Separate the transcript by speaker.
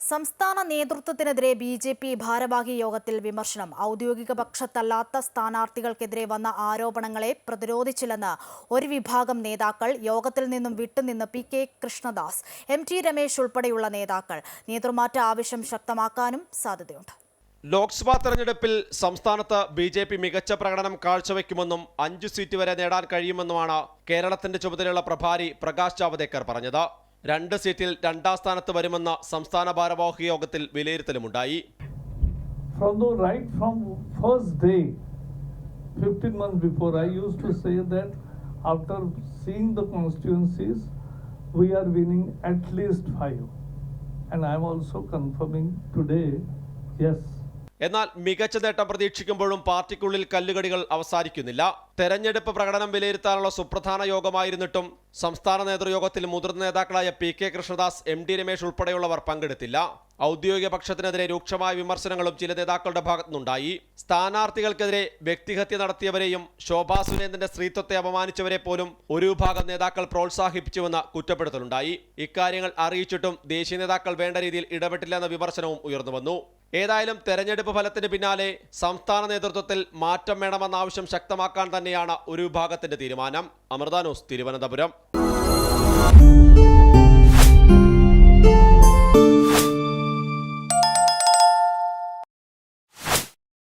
Speaker 1: സംസ്ഥാന നേതൃത്വത്തിനെതിരെ B J P ഭാരവാഹി യോഗത്തിൽ വിമർശനം. ഔദ്യോഗിക പക്ഷത്തല്ലാത്ത സ്ഥാനാർത്ഥികൾക്കെതിരെ വന്ന ആരോപണങ്ങളെ പ്രതിരോധിച്ചില്ലെന്ന് ഒരു വിഭാഗം നേതാക്കൾ യോഗത്തിൽ നിന്നും വിട്ടുനിന്ന് P K Krishnadas M T Ramesh ഉൾപ്പെടെയുള്ള നേതാക്കൾ. നേതൃമാറ്റ ആവശ്യം ശക്തമാക്കാനും സാധ്യതയുണ്ട്.
Speaker 2: ലോക്സഭാ തെരഞ്ഞെടുപ്പിൽ സംസ്ഥാനത്ത് ബി ജെ പി മികച്ച പ്രകടനം കാഴ്ചവെക്കുമെന്നും അഞ്ചു സീറ്റ് വരെ നേടാൻ കഴിയുമെന്നുമാണ് കേരളത്തിന്റെ ചുമതലയുള്ള പ്രഭാരി പ്രകാശ് ജാവദേക്കർ പറഞ്ഞത്. രണ്ട് സീറ്റിൽ രണ്ടാം സ്ഥാനത്ത് വരുമെന്ന സംസ്ഥാന ഭാരവാഹി യോഗത്തിൽ വിലയിരുത്തലുമുണ്ടായി.
Speaker 3: From right from first day fifteen month before I use to say that after seeing the constituencies we are winning at least five and I'm also confirming today yes
Speaker 2: എന്നാൽ മികച്ച നേട്ടം പ്രതീക്ഷിക്കുമ്പോഴും പാർട്ടിക്കുള്ളിൽ കല്ലുകടികൾ അവസാനിക്കുന്നില്ല. തെരഞ്ഞെടുപ്പ് പ്രകടനം വിലയിരുത്താനുള്ള സുപ്രധാന യോഗമായിരുന്നിട്ടും സംസ്ഥാന നേതൃയോഗത്തിൽ മുതിർന്ന നേതാക്കളായ P K Krishnadas M D Ramesh ഉൾപ്പെടെയുള്ളവർ പങ്കെടുത്തില്ല. ഔദ്യോഗിക പക്ഷത്തിനെതിരെ രൂക്ഷമായ വിമർശനങ്ങളും ചില നേതാക്കളുടെ ഭാഗത്തുനിന്നുണ്ടായി. സ്ഥാനാർത്ഥികൾക്കെതിരെ വ്യക്തിഹത്യ നടത്തിയവരെയും ശോഭാ സുരേന്ദ്രന്റെ സ്ത്രീത്വത്തെ അപമാനിച്ചവരെ പോലും ഒരു വിഭാഗം നേതാക്കൾ പ്രോത്സാഹിപ്പിച്ചുവെന്ന കുറ്റപ്പെടുത്തലുണ്ടായി. ഇക്കാര്യങ്ങൾ അറിയിച്ചിട്ടും ദേശീയ നേതാക്കൾ വേണ്ട രീതിയിൽ ഇടപെട്ടില്ലെന്ന വിമർശനവും ഉയർന്നുവന്നു ഏതായാലും തെരഞ്ഞെടുപ്പ് ഫലത്തിന് പിന്നാലെ സംസ്ഥാന നേതൃത്വത്തിൽ മാറ്റം വേണമെന്ന ആവശ്യം ശക്തമാക്കാൻ തന്നെയാണ് ഒരു വിഭാഗത്തിന്റെ തീരുമാനം. അമൃത ന്യൂസ് തിരുവനന്തപുരം.